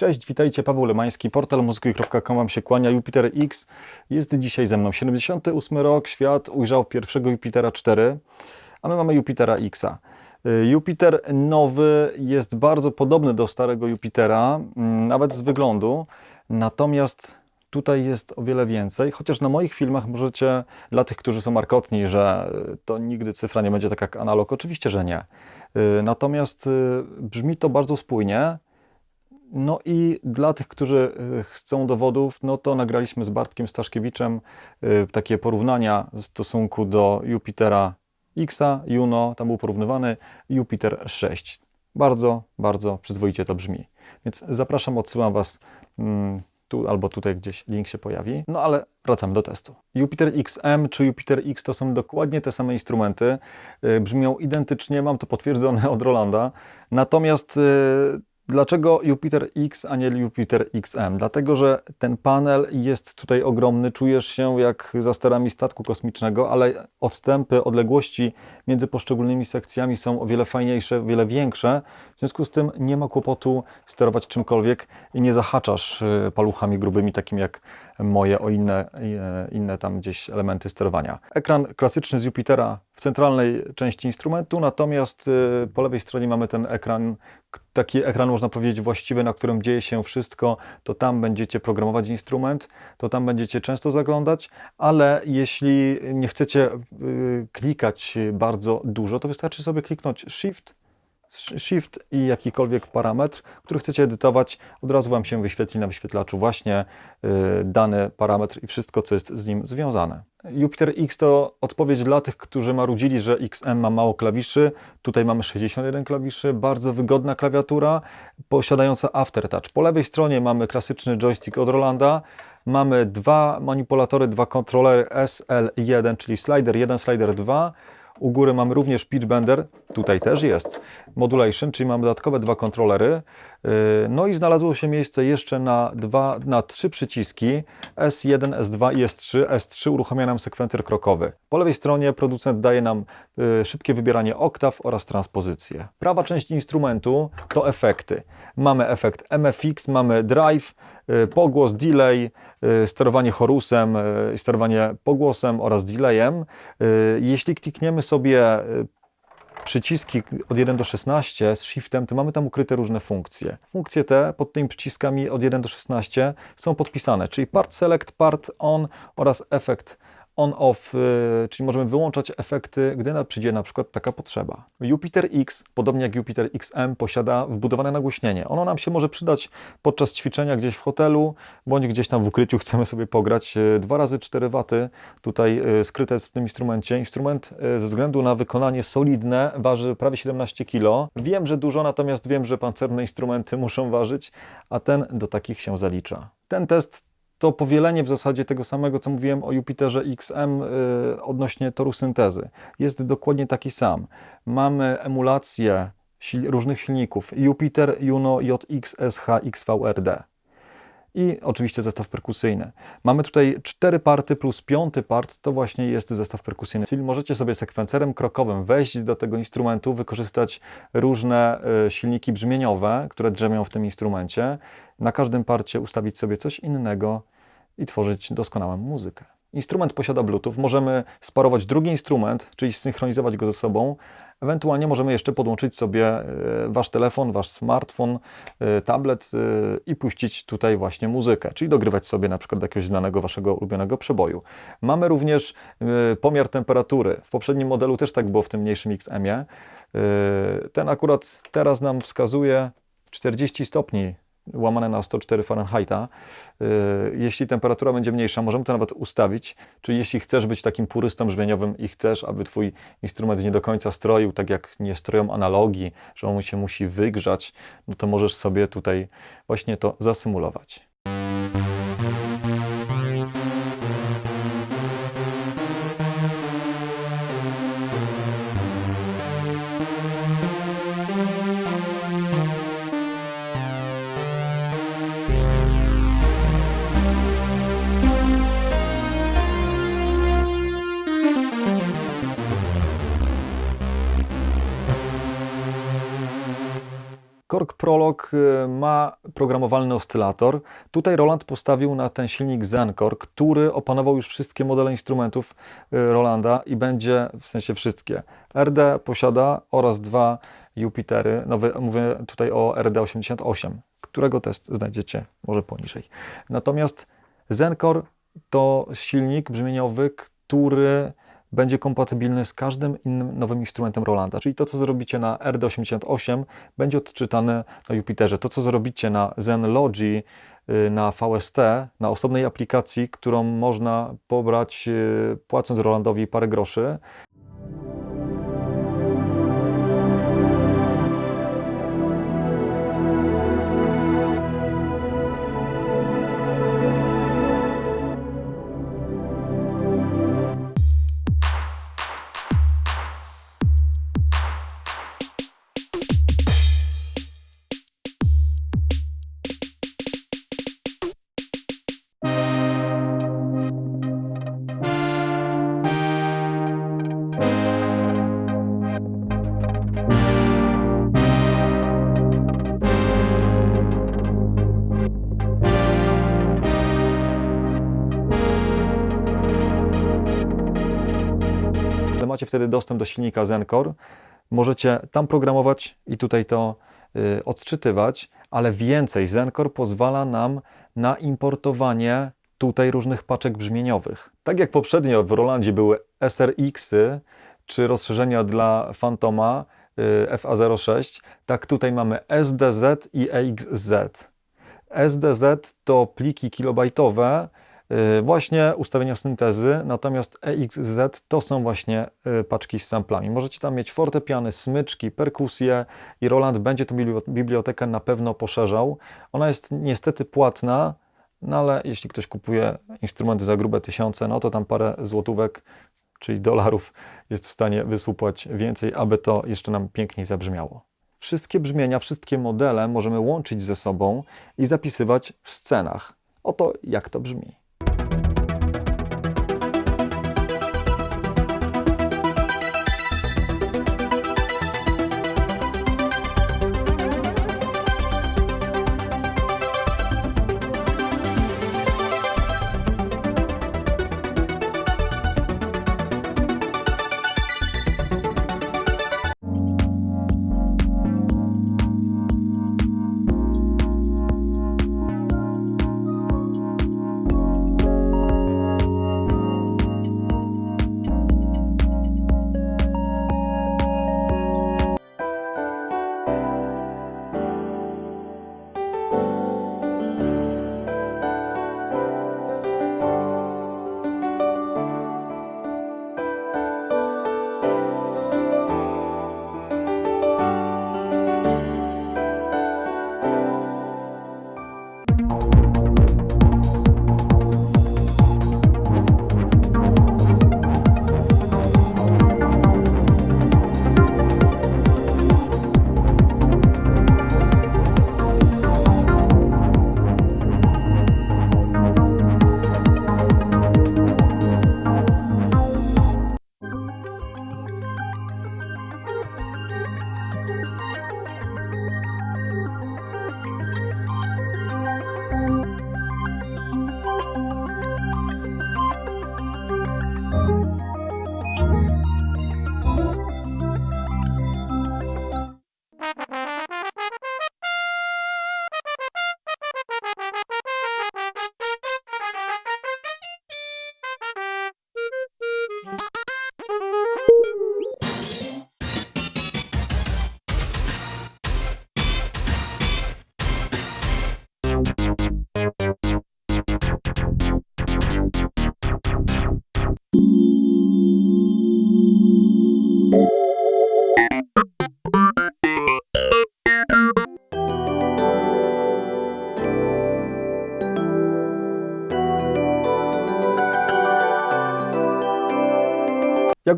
Cześć, witajcie, Paweł Lemański, portal muzyki.com Wam się kłania, Jupiter X jest dzisiaj ze mną. 78 rok, świat ujrzał pierwszego Jupitera 4, a my mamy Jupitera Xa. Y, Jupiter nowy jest bardzo podobny do starego Jupitera, mm, nawet z wyglądu, natomiast tutaj jest o wiele więcej, chociaż na moich filmach możecie, dla tych, którzy są markotni, że y, to nigdy cyfra nie będzie tak jak analog, oczywiście, że nie. Y, Natomiast brzmi to bardzo spójnie. No i dla tych, którzy y, chcą dowodów, no to nagraliśmy z Bartkiem Staszkiewiczem y, takie porównania w stosunku do Jupitera Xa, Juno, tam był porównywany Jupiter 6. Bardzo, bardzo przyzwoicie to brzmi. Więc zapraszam, odsyłam Was mm, tu albo tutaj gdzieś link się pojawi. No ale wracamy do testu. Jupiter XM czy Jupiter X to są dokładnie te same instrumenty. Y, Brzmią identycznie, mam to potwierdzone od Rolanda. Natomiast Dlaczego Jupiter X, a nie Jupiter XM? Dlatego, że ten panel jest tutaj ogromny, czujesz się jak za sterami statku kosmicznego, ale odstępy, odległości między poszczególnymi sekcjami są o wiele fajniejsze, o wiele większe. W związku z tym nie ma kłopotu sterować czymkolwiek i nie zahaczasz y, paluchami grubymi, takimi jak moje, o inne, y, inne tam gdzieś elementy sterowania. Ekran klasyczny z Jupitera w centralnej części instrumentu, natomiast y, po lewej stronie mamy ten ekran, taki ekran można powiedzieć właściwy, na którym dzieje się wszystko, to tam będziecie programować instrument, to tam będziecie często zaglądać, ale jeśli nie chcecie y, klikać bardzo dużo, to wystarczy sobie kliknąć Shift, Shift i jakikolwiek parametr, który chcecie edytować, od razu Wam się wyświetli na wyświetlaczu właśnie y, dany parametr i wszystko, co jest z nim związane. Jupiter X to odpowiedź dla tych, którzy marudzili, że XM ma mało klawiszy. Tutaj mamy 61 klawiszy, bardzo wygodna klawiatura, posiadająca aftertouch. Po lewej stronie mamy klasyczny joystick od Rolanda. Mamy dwa manipulatory, dwa kontrolery SL1, czyli slider 1, slider 2. U góry mamy również pitch bender, tutaj też jest modulation, czyli mamy dodatkowe dwa kontrolery. Yy, No i znalazło się miejsce jeszcze na, dwa, na trzy przyciski S1, S2 i S3. S3 uruchamia nam sekwencer krokowy. Po lewej stronie producent daje nam szybkie wybieranie oktaw oraz transpozycję. Prawa część instrumentu to efekty. Mamy efekt MFX, mamy drive, yy, pogłos, delay, yy, sterowanie chorusem, sterowanie pogłosem oraz delayem. Jeśli klikniemy sobie przyciski od 1 do 16 z shiftem, to mamy tam ukryte różne funkcje. Funkcje te pod tymi przyciskami od 1 do 16 są podpisane, czyli part select, part on oraz efekt on-off, yy, czyli możemy wyłączać efekty, gdy przyjdzie na przykład taka potrzeba. Jupiter X, podobnie jak Jupiter XM, posiada wbudowane nagłośnienie. Ono nam się może przydać podczas ćwiczenia gdzieś w hotelu, bądź gdzieś tam w ukryciu chcemy sobie pograć. Yy, 2 razy 4 waty tutaj yy, skryte jest w tym instrumencie. Instrument ze względu na wykonanie solidne waży prawie 17 kg. Wiem, że dużo, natomiast wiem, że pancerne instrumenty muszą ważyć, a ten do takich się zalicza. Ten test to powielenie w zasadzie tego samego, co mówiłem o Jupiterze XM yy, odnośnie toru syntezy. Jest dokładnie taki sam. Mamy emulację sil różnych silników Jupiter, Juno, JX, SH, XVRD. I oczywiście zestaw perkusyjny. Mamy tutaj cztery party plus piąty part to właśnie jest zestaw perkusyjny. Czyli możecie sobie sekwencerem krokowym wejść do tego instrumentu, wykorzystać różne y, silniki brzmieniowe, które drzemią w tym instrumencie. Na każdym parcie ustawić sobie coś innego i tworzyć doskonałą muzykę. Instrument posiada Bluetooth, możemy sparować drugi instrument, czyli synchronizować go ze sobą. Ewentualnie możemy jeszcze podłączyć sobie e, wasz telefon, wasz smartfon, e, tablet e, i puścić tutaj właśnie muzykę, czyli dogrywać sobie na przykład do jakiegoś znanego waszego ulubionego przeboju. Mamy również pomiar temperatury. W poprzednim modelu też tak było w tym mniejszym XM-ie. Ten akurat teraz nam wskazuje 40 stopni łamane na 104 Fahrenheita. Yy, Jeśli temperatura będzie mniejsza, możemy to nawet ustawić. Czyli jeśli chcesz być takim purystą brzmieniowym i chcesz, aby twój instrument nie do końca stroił, tak jak nie stroją analogi, że on się musi wygrzać, no to możesz sobie tutaj właśnie to zasymulować. Prolog y, ma programowalny oscylator. Tutaj Roland postawił na ten silnik Zencor, który opanował już wszystkie modele instrumentów y, Rolanda i będzie, w sensie wszystkie. RD posiada oraz dwa Jupitery. No, wy- mówię tutaj o RD88, którego test znajdziecie może poniżej. Natomiast Zencor to silnik brzmieniowy, który będzie kompatybilny z każdym innym nowym instrumentem Rolanda. Czyli to, co zrobicie na RD88, będzie odczytane na Jupiterze. To, co zrobicie na Zenlogi, y, na VST, na osobnej aplikacji, którą można pobrać y, płacąc Rolandowi parę groszy, macie wtedy dostęp do silnika Zencor. Możecie tam programować i tutaj to y, odczytywać, ale więcej Zencor pozwala nam na importowanie tutaj różnych paczek brzmieniowych. Tak jak poprzednio w Rolandzie były SRX-y czy rozszerzenia dla Fantoma y, FA06, tak tutaj mamy SDZ i EXZ. SDZ to pliki kilobajtowe, właśnie ustawienia syntezy, natomiast EXZ to są właśnie y, paczki z samplami. Możecie tam mieć fortepiany, smyczki, perkusje i Roland będzie tą bibli- bibliotekę na pewno poszerzał. Ona jest niestety płatna, no ale jeśli ktoś kupuje instrumenty za grube tysiące, no to tam parę złotówek, czyli dolarów jest w stanie wysłupać więcej, aby to jeszcze nam piękniej zabrzmiało. Wszystkie brzmienia, wszystkie modele możemy łączyć ze sobą i zapisywać w scenach. Oto jak to brzmi.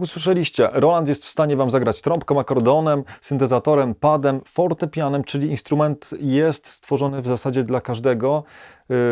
Usłyszeliście, Roland jest w stanie Wam zagrać trąbką, akordeonem, syntezatorem, padem, fortepianem, czyli instrument jest stworzony w zasadzie dla każdego,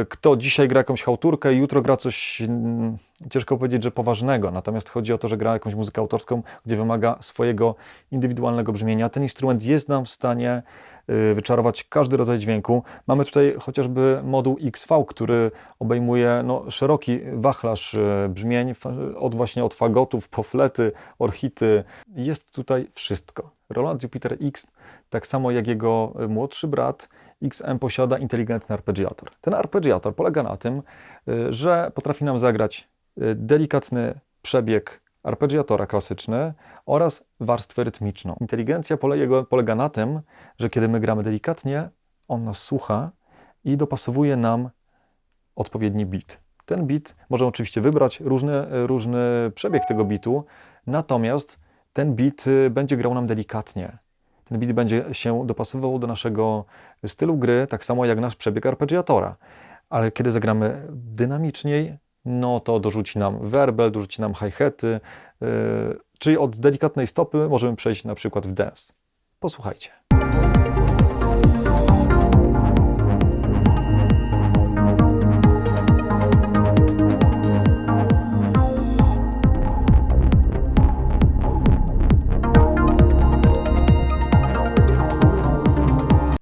kto dzisiaj gra jakąś chałturkę, jutro gra coś, mm, ciężko powiedzieć, że poważnego, natomiast chodzi o to, że gra jakąś muzykę autorską, gdzie wymaga swojego indywidualnego brzmienia. Ten instrument jest nam w stanie y, wyczarować każdy rodzaj dźwięku. Mamy tutaj chociażby moduł XV, który obejmuje no, szeroki wachlarz y, brzmień, od właśnie od fagotów, po flety, orchity. Jest tutaj wszystko. Roland Jupiter X, tak samo jak jego y, młodszy brat, XM posiada inteligentny arpeggiator. Ten arpeggiator polega na tym, y, że potrafi nam zagrać y, delikatny przebieg arpeggiatora klasyczny oraz warstwę rytmiczną. Inteligencja polega na tym, że kiedy my gramy delikatnie, on nas słucha i dopasowuje nam odpowiedni beat. Ten beat możemy oczywiście wybrać różny, różny przebieg tego bitu, natomiast ten y, będzie grał nam delikatnie. Ten będzie się dopasowywał do naszego stylu gry, tak samo jak nasz przebieg arpeggiatora. Ale kiedy zagramy dynamiczniej, no to dorzuci nam werbel, dorzuci nam hi-haty, yy, czyli od delikatnej stopy możemy przejść na przykład w dance. Posłuchajcie.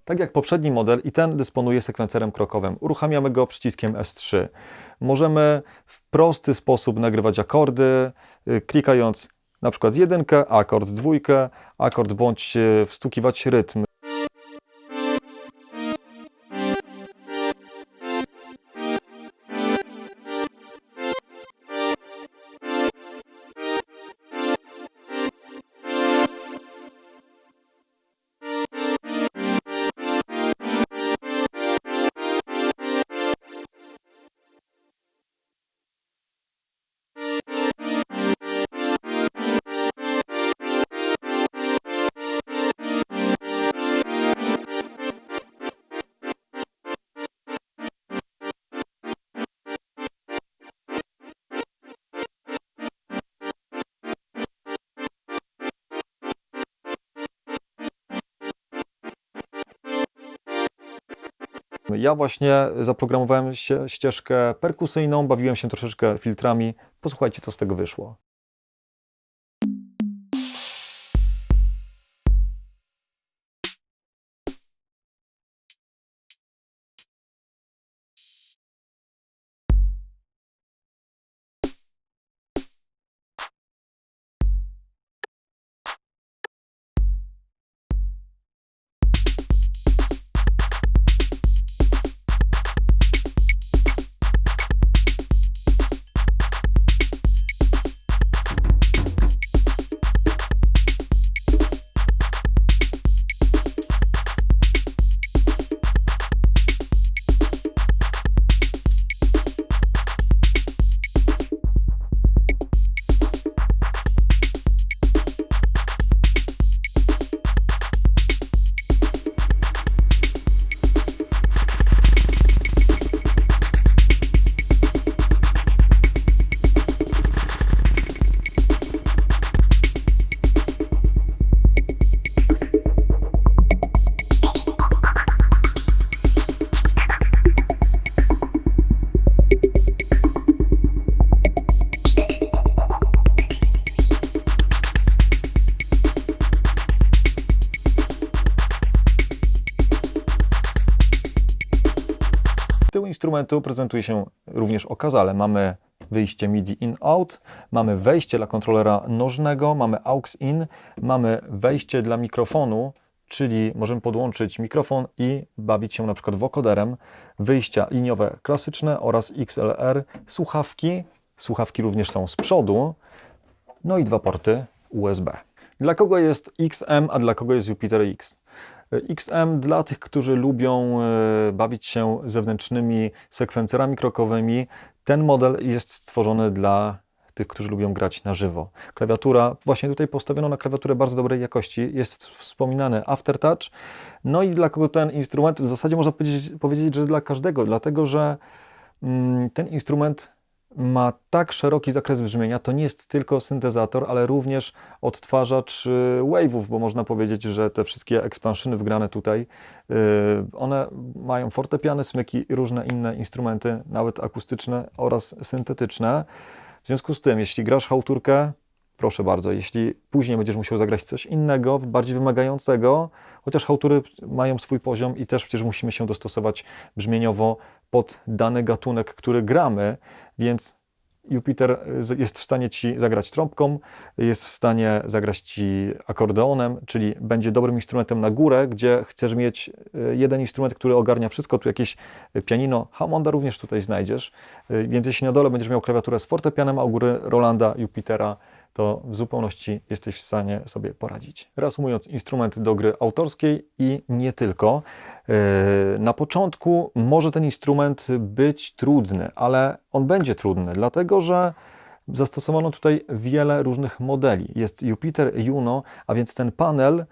Tak jak poprzedni model, i ten dysponuje sekwencerem krokowym. Uruchamiamy go przyciskiem S3. Możemy w prosty sposób nagrywać akordy, y, klikając na przykład jedynkę, akord dwójkę, akord bądź y, wstukiwać rytm. Ja właśnie zaprogramowałem się, ścieżkę perkusyjną, bawiłem się troszeczkę filtrami. Posłuchajcie, co z tego wyszło. Instrumentu prezentuje się również okazale. Mamy wyjście MIDI in-out, mamy wejście dla kontrolera nożnego, mamy aux-in, mamy wejście dla mikrofonu, czyli możemy podłączyć mikrofon i bawić się na przykład wokoderem, wyjścia liniowe klasyczne oraz XLR, słuchawki, słuchawki również są z przodu, no i dwa porty USB. Dla kogo jest XM, a dla kogo jest Jupiter X? XM dla tych, którzy lubią e, bawić się zewnętrznymi sekwencerami krokowymi. Ten model jest stworzony dla tych, którzy lubią grać na żywo. Klawiatura, właśnie tutaj postawiono na klawiaturę bardzo dobrej jakości, jest wspominany aftertouch. No i dla kogo ten instrument, w zasadzie można powiedzieć, powiedzieć że dla każdego, dlatego że mm, ten instrument ma tak szeroki zakres brzmienia, to nie jest tylko syntezator, ale również odtwarzacz y, wave'ów, bo można powiedzieć, że te wszystkie ekspanszyny wgrane tutaj, y, one mają fortepiany, smyki i różne inne instrumenty, nawet akustyczne oraz syntetyczne. W związku z tym, jeśli grasz chałturkę, proszę bardzo, jeśli później będziesz musiał zagrać coś innego, bardziej wymagającego, chociaż hałtury mają swój poziom i też przecież musimy się dostosować brzmieniowo pod dany gatunek, który gramy, więc Jupiter jest w stanie ci zagrać trąbką, jest w stanie zagrać ci akordeonem, czyli będzie dobrym instrumentem na górę, gdzie chcesz mieć e, jeden instrument, który ogarnia wszystko, tu jakieś pianino, Hammonda również tutaj znajdziesz, E, więc jeśli na dole będziesz miał klawiaturę z fortepianem, a u góry Rolanda, Jupitera, to w zupełności jesteś w stanie sobie poradzić. Reasumując, instrument do gry autorskiej i nie tylko. Yy, Na początku może ten instrument być trudny, ale on będzie trudny, dlatego że zastosowano tutaj wiele różnych modeli. Jest Jupiter Juno, a więc ten panel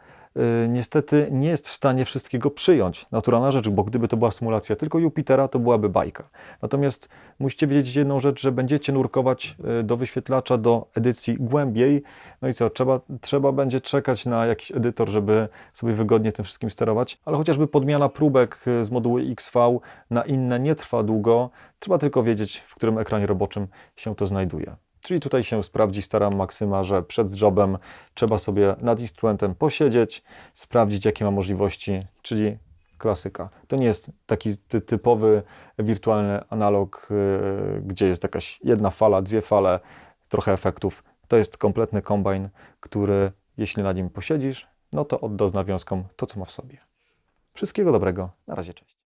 niestety nie jest w stanie wszystkiego przyjąć. Naturalna rzecz, bo gdyby to była symulacja tylko Jupitera, to byłaby bajka. Natomiast musicie wiedzieć jedną rzecz, że będziecie nurkować y, do wyświetlacza, do edycji głębiej. No i co, trzeba, trzeba będzie czekać na jakiś edytor, żeby sobie wygodnie tym wszystkim sterować, ale chociażby podmiana próbek y, z modułu XV na inne nie trwa długo. Trzeba tylko wiedzieć, w którym ekranie roboczym się to znajduje. Czyli tutaj się sprawdzi stara maksyma, że przed jobem trzeba sobie nad instrumentem posiedzieć, sprawdzić jakie ma możliwości, czyli klasyka. To nie jest taki ty- typowy wirtualny analog, yy, gdzie jest jakaś jedna fala, dwie fale, trochę efektów. To jest kompletny kombajn, który jeśli na nim posiedzisz, no to odda z nawiązką to, co ma w sobie. Wszystkiego dobrego. Na razie, cześć.